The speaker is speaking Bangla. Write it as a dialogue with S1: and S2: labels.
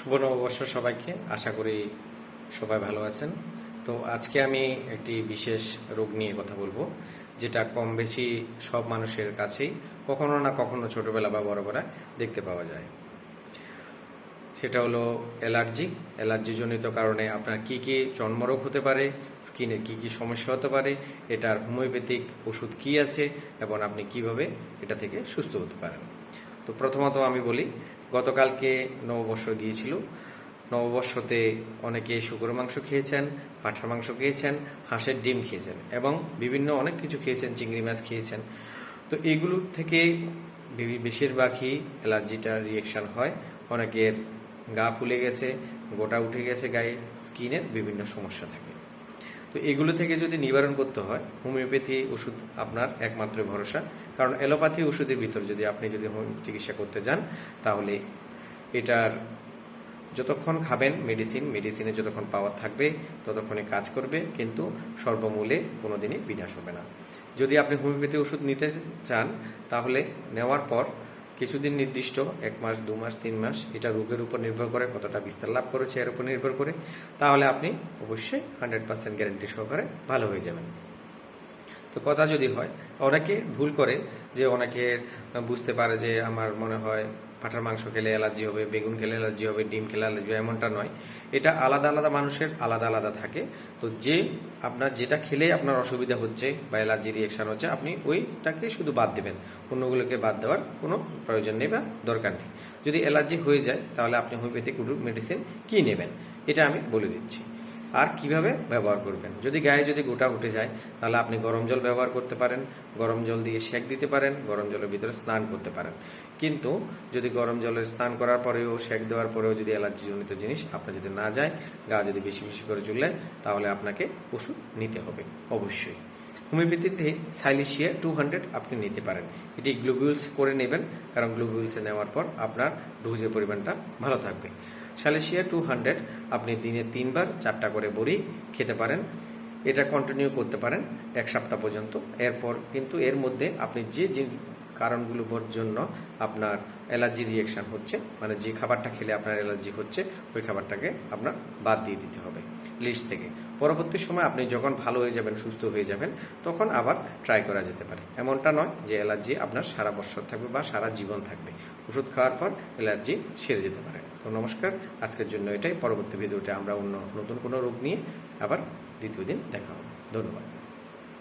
S1: শুভ নববর্ষ সবাইকে। আশা করি সবাই ভালো আছেন। তো আজকে আমি একটি বিশেষ রোগ নিয়ে কথা বলব, যেটা কম বেশি সব মানুষের কাছেই, কখনো না কখনো ছোটবেলা বা বড়বেলায় দেখতে পাওয়া যায়। সেটা হলো অ্যালার্জি। অ্যালার্জিজনিত কারণে আপনার কি কি চর্মরোগ হতে পারে, স্কিনে কি কি সমস্যা হতে পারে, এটার হোমিওপ্যাথিক ওষুধ কি আছে, এবং আপনি কীভাবে এটা থেকে সুস্থ হতে পারেন। তো প্রথমত আমি বলি, গতকালকে নববর্ষ গিয়েছিল। নববর্ষতে অনেকে শুকুর মাংস খেয়েছেন, পাঠার মাংস খেয়েছেন, হাঁসের ডিম খেয়েছেন এবং বিভিন্ন অনেক কিছু খেয়েছেন, চিংড়ি মাছ খেয়েছেন। তো এগুলোর থেকে বেশিরভাগই অ্যালার্জিটার রিয়েকশন হয়। অনেকের গা ফুলে গেছে, গোটা উঠে গেছে গায়ে, স্কিনের বিভিন্ন সমস্যা থাকে। তো এগুলো থেকে যদি নিবারণ করতে হয়, হোমিওপ্যাথি ওষুধ আপনার একমাত্র ভরসা। কারণ অ্যালোপ্যাথি ওষুধের ভিতর যদি আপনি যদি চিকিৎসা করতে যান, তাহলে এটার যতক্ষণ খাবেন মেডিসিন মেডিসিনে যতক্ষণ পাওয়ার থাকবে, ততক্ষণে কাজ করবে, কিন্তু সর্বমূলে কোনোদিনই বিনাশ হবে না। যদি আপনি হোমিওপ্যাথি ওষুধ নিতে চান, তাহলে নেওয়ার পর কিছুদিন নির্দিষ্ট, এক মাস, দু মাস, তিন মাস, এটা রোগের উপর নির্ভর করে কতটা বিস্তার লাভ করেছে এর উপর নির্ভর করে, তাহলে আপনি অবশ্যই হান্ড্রেড পার্সেন্ট গ্যারেন্টি সহকারে ভালো হয়ে যাবেন। তো কথা যদি হয়, অনেকে ভুল করে যে অনেকে বুঝতে পারে যে আমার মনে হয় পাঠার মাংস খেলে অ্যালার্জি হবে, বেগুন খেলে অ্যালার্জি হবে, ডিম খেলে অ্যালার্জি হবে, এমনটা নয়। এটা আলাদা আলাদা মানুষের আলাদা আলাদা থাকে। তো যে আপনার যেটা খেলে আপনার অসুবিধা হচ্ছে বা অ্যালার্জি রিয়েকশন হচ্ছে, আপনি ওইটাকে শুধু বাদ দেবেন। অন্যগুলোকে বাদ দেওয়ার কোনো প্রয়োজন নেই বা দরকার নেই। যদি অ্যালার্জি হয়ে যায়, তাহলে আপনি হোমিওপ্যাথিক মেডিসিন কি নেবেন? এটা আমি বলে দিচ্ছি। আর কীভাবে ব্যবহার করবেন? যদি গায়ে যদি গোটা উঠে যায়, তাহলে আপনি গরম জল ব্যবহার করতে পারেন। গরম জল দিয়ে সেঁক দিতে পারেন, গরম জলের ভিতরে স্নান করতে পারেন। কিন্তু যদি গরম জলের স্নান করার পরেও, সেঁক দেওয়ার পরেও যদি অ্যালার্জিজনিত জিনিস আপনার যদি না যায়, গা যদি বেশি বেশি করে চুললে তাহলে আপনাকে ওষুধ নিতে হবে, অবশ্যই। হোমিওপ্যাথিতে সাইলিশিয়া টু হান্ড্রেড আপনি নিতে পারেন। এটি গ্লুবিউলস করে নেবেন, কারণ গ্লুবিউলসে নেওয়ার পর আপনার ডোজের পরিমাণটা ভালো থাকবে। সাইলিশিয়া টু হান্ড্রেড আপনি দিনে তিনবার চারটা করে বড়ি খেতে পারেন। এটা কন্টিনিউ করতে পারেন এক সপ্তাহ পর্যন্ত। এরপর কিন্তু এর মধ্যে আপনি যে যে কারণগুলোর জন্য আপনার অ্যালার্জি রিয়েকশন হচ্ছে। মানে যে খাবারটা খেলে আপনার অ্যালার্জি হচ্ছে, ওই খাবারটাকে আপনার বাদ দিয়ে দিতে হবে লিস্ট থেকে। পরবর্তী সময় আপনি যখন ভালো হয়ে যাবেন, সুস্থ হয়ে যাবেন, তখন আবার ট্রাই করা যেতে পারে। এমনটা নয় যে অ্যালার্জি আপনার সারা বছর থাকবে বা সারা জীবন থাকবে। ওষুধ খাওয়ার পর অ্যালার্জি সেরে যেতে পারে। তো নমস্কার, আজকের জন্য এটাই। পরবর্তী ভিডিওতে আমরা অন্য নতুন কোনো রোগ নিয়ে আবার দ্বিতীয় দিন দেখা হবে। ধন্যবাদ।